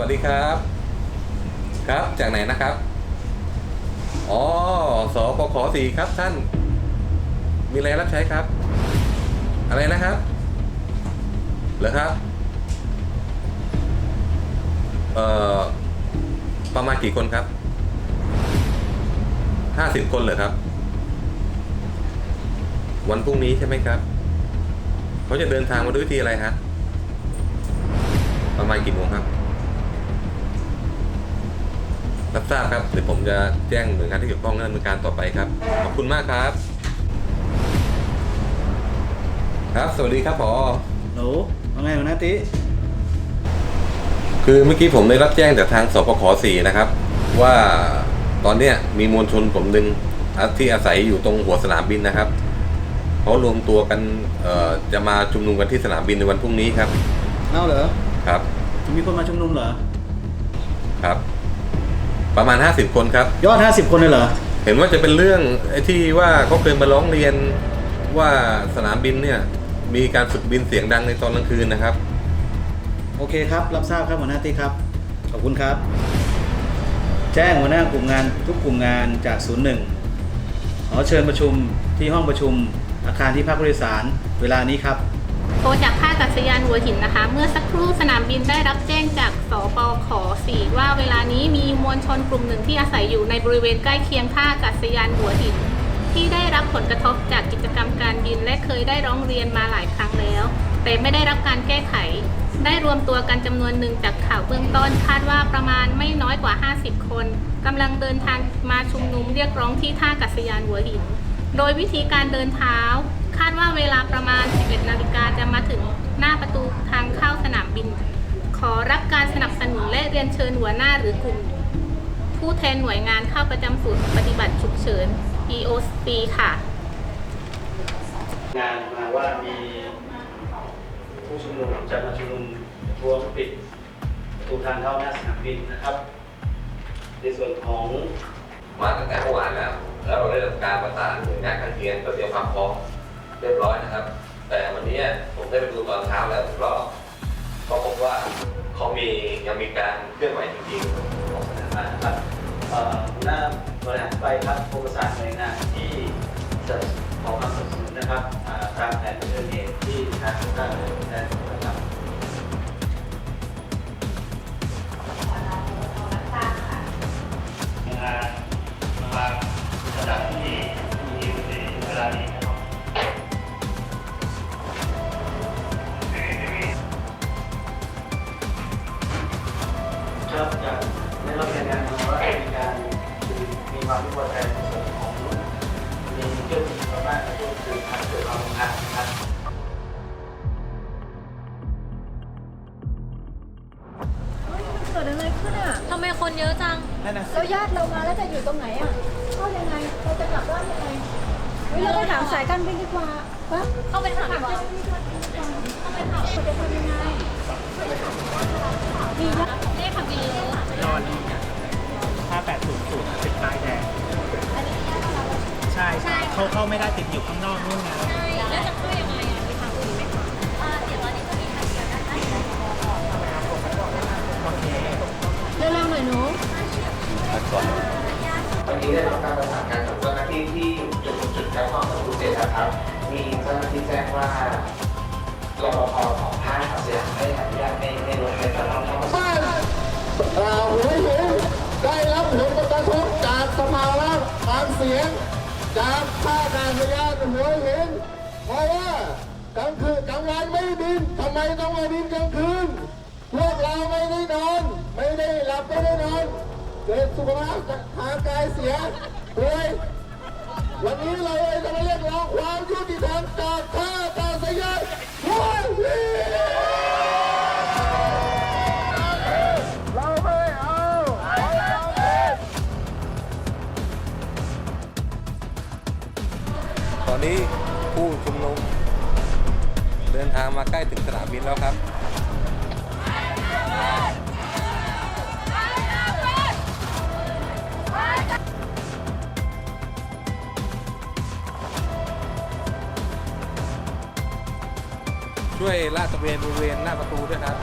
วัสดีครับ ครับจากไหนนะครับอ๋อสปขสี่ครับท่าน มีอะไรรับใช้ครับ อะไรนะครับเหรอครับเอ่อประมาณกี่คนครับห้าสิบคนเหรอครับ วันพรุ่งนี้ใช่ไหมครับเขาจะเดินทางมาด้วยวิธีอะไรฮะประมาณกี่โมงครับ รับทราบครับเดี๋ยวผมจะแจ้งหน่วยงานที่เกี่ยวข้องดำเนินการต่อไปครับ ขอบคุณมากครับ ครับสวัสดีครับผอหนูว่าไงหัวหน้าติ คือเมื่อกี้ผมได้รับแจ้งจากทางสปขสี่นะครับ ว่าตอนเนี้ยมีมวลชนกลุ่มหนึ่งอะที่อาศัยอยู่ตรงหัวสนามบินนะครับเขารวมตัวกันเอ่อจะมาชุมนุมกันที่สนามบินในวันพรุ่งนี้ครับเอ้าเหรอครับ มีคนมาชุมนุมเหรอ ครับ ประมาณ 50 คนครับ ยอด 50 คนเลยเหรอ เห็นว่าจะเป็นเรื่องไอ้ที่ว่าเขาเคยมาร้องเรียนว่าสนามบินเนี่ย มีการฝึกบินเสียงดังในตอนกลางคืนนะครับ โอเคครับ รับทราบครับหัวหน้าติครับ ขอบคุณครับ แจ้งหัวหน้ากลุ่มงานทุกกลุ่มงานจากศูนย์หนึ่งขอเชิญประชุมที่ห้องประชุมอาคารที่พักผู้โดยสารเวลานี้ครับ โทรจากท่าอากาศยานหัวหินนะคะ เมื่อสักครู่สนามบินได้รับแจ้งจากสปข 4 ว่าเวลานี้มีมวลชนกลุ่มหนึ่งที่อาศัยอยู่ในบริเวณใกล้เคียงท่าอากาศยานหัวหิน ที่ได้รับผลกระทบจากกิจกรรมการบินและเคยได้ร้องเรียนมาหลายครั้งแล้ว แต่ไม่ได้รับการแก้ไข ได้รวมตัวกันจำนวนหนึ่งจากข่าวเบื้องต้นคาดว่าประมาณไม่น้อยกว่า 50 คนกำลังเดินทางมาชุมนุมเรียกร้องที่ท่าอากาศยานหัวหิน โดยวิธีการเดินเท้า คาดว่าเวลาประมาณ 11 นาฬิกาจะมาถึงหน้าประตูทางเข้าสนามบิน ขอรับการสนับสนุนและเรียนเชิญหัวหน้าหรือกลุ่ม ผู้แทนหน่วยงานเข้าประจำศูนย์ปฏิบัติฉุกเฉิน EOC ค่ะ งานมาว่ามีผู้ชุมนุมจะมาชุมนุมทวงปิดประตูทางเข้าหน้าสนามบินนะครับ ในส่วนของมาตั้งแต่เมื่อวานแล้ว แล้วเราได้ทำการประสานหน่วยงานข้างเคียงก็เตรียมความพร้อมเรียบร้อยนะครับ แต่วันนี้ผมได้ไปดูตอนเช้าแล้วรอบ ก็พบว่าเขามียังมีการเคลื่อนไหวจริงๆของสถาบันครับหัวหน้าบริหารไปครับโครงประสานหน่วยงานที่จะขอความสนับสนุนนะครับตามแผนเดินเหตุที่ทางท่านได้นะครับงานมาสถานที่มีอยู่ในเวลานี้ ขึ้นอะทำไมคนเยอะจัง นั่นนะแล้วญาติเรามาแล้วจะอยู่ตรงไหนอะเข้ายังไง เราจะกลับบ้านยังไงเฮ้ยเราไปถามสายการบินดีกว่าปะเข้าไปถามดีกว่าเจ้าหน้าที่การบินดีกว่าเข้าไปถามเขาจะทำยังไงมีญาติเลขทะเบียนรถนอน5800เป็นป้ายแดงใช่ใช่เขาเข้าไม่ได้ติดอยู่ข้างนอกนู่นไงแล้วจะเข้ายัง วันนี้ได้รับการประสานงานจากเจ้าหน้าที่ที่จุดจุดรับความสำเร็จนะครับ มีเจ้าหน้าที่แจ้งว่ารปภของท่าอากาศยานไม่อนุญาตให้ให้รถไฟฟ้าเข้ามาบ้านอ่าหัวหินได้รับผลกระทบจากสภาวะความเสียง จากท่าอากาศยานหัวหินเพราะว่ากลางคืนกลางวันไม่บินทำไมต้องมาบินกลางคืนพวกเราไม่ได้นอน ไม่ได้หลับไม่ได้นอน เกิดสุขภาพทางกายเสียป่วยวันนี้เราเลยจะมาเรียกร้องความยุติธรรมจากท่าอากาศยานหัวหินเราไม่เอาตอนนี้ผู้ชุมนุมเดินทางมาใกล้ถึงสนามบินแล้วครับ ช่วยลาดตระเวนบริเวณหน้าประตูด้วยครับ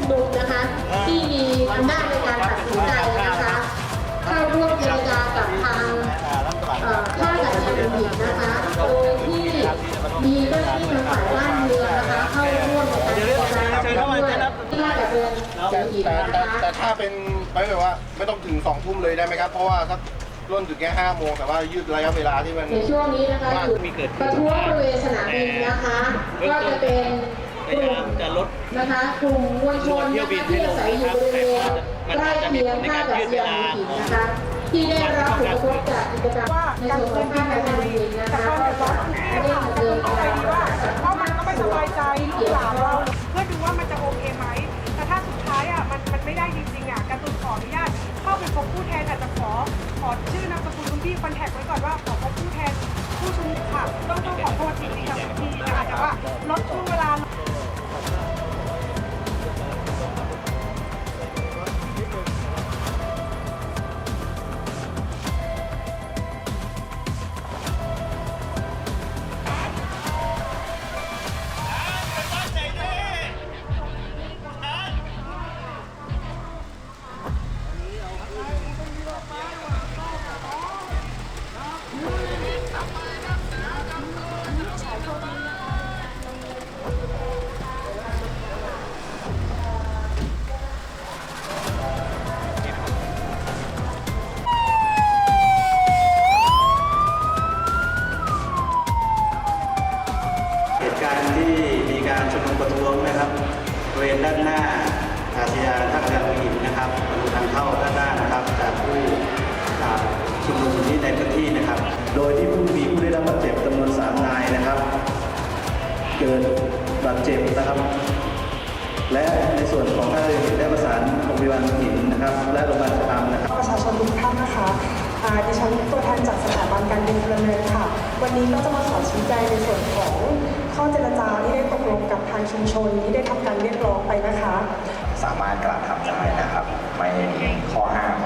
ชุมนุมนะคะ ที่มีอำนาจในการตัดสินใจนะคะเข้าร่วมเจรจากับทางเอ่อท่าอากาศยานหัวหินนะคะ โดยที่มีเจ้าหน้าที่ทางฝ่ายบ้านเมืองนะคะ เข้าร่วมในการเจรจาด้วยท่าอากาศยานหัวหินแต่นะแต่คะแต่ถ้าเป็นไม่แบบว่าไม่ต้องถึงสองทุ่มเลยได้ไหมครับ เพราะว่าสักร่นถึงแค่ห้าโมงแต่ว่ายืดระยะเวลาที่มัน ในช่วงนี้นะคะหยุดประท้วงบริเวณสนามบินนะคะ ก็จะเป็น กลุ่มจะลดนะคะกลุ่มมวลชนนะคะที่อาศัยอยู่บริเวณใกล้เคียงท่าอากาศยานหัวหินนะคะที่ได้รับผลกระทบจากกิจกรรมในส่วนของท่าอากาศยานหัวหินนะคะก็จะได้ดำเนินการเพราะมันก็ไม่สบายใจลูกหลานเราเพื่อดูว่ามันจะโอเคไหมแต่ถ้าสุดท้ายอะมันมันไม่ได้จริงๆอะการ์ตูนขออนุญาตเข้าไปพบผู้แทนอาจจะขอขอชื่อนามสกุลคุณพี่คอนแทคไว้ก่อนว่าขอพบผู้แทนผู้ชุมนุมค่ะต้องต้องขอโทษจริงๆกับคุณพี่นะคะแต่ว่าลดช่วง การที่มีการชุมนุมประท้วงนะครับบริเวณด้านหน้าอาสยานท่าอากาศยานหัวหินนะครับประตูทางเข้าด้านหน้านะครับจากผู้อาชุมนุมที่ในพื้นที่นะครับ โดยที่ผู้มีผู้ได้รับบาดเจ็บจำนวน3นายนะครับ เกิดบาดเจ็บนะครับ และในส่วนของท่าเรือหินได้ประสานโรงพยาบาลหินนะครับ และโรงพยาบาลชะอำนะครับประชาชนทุกท่านนะคะดิฉันตัวแทนจากสถาบันการบินพลเรือนค่ะ วันนี้ก็จะมาขอชี้แจงในส่วนของ ข้อเจรจาที่ได้ตกลงกับทางชุมชนที่ได้ทำการเรียกร้องไปนะคะ สามารถกระทำได้นะครับ ไม่มีข้อห้าม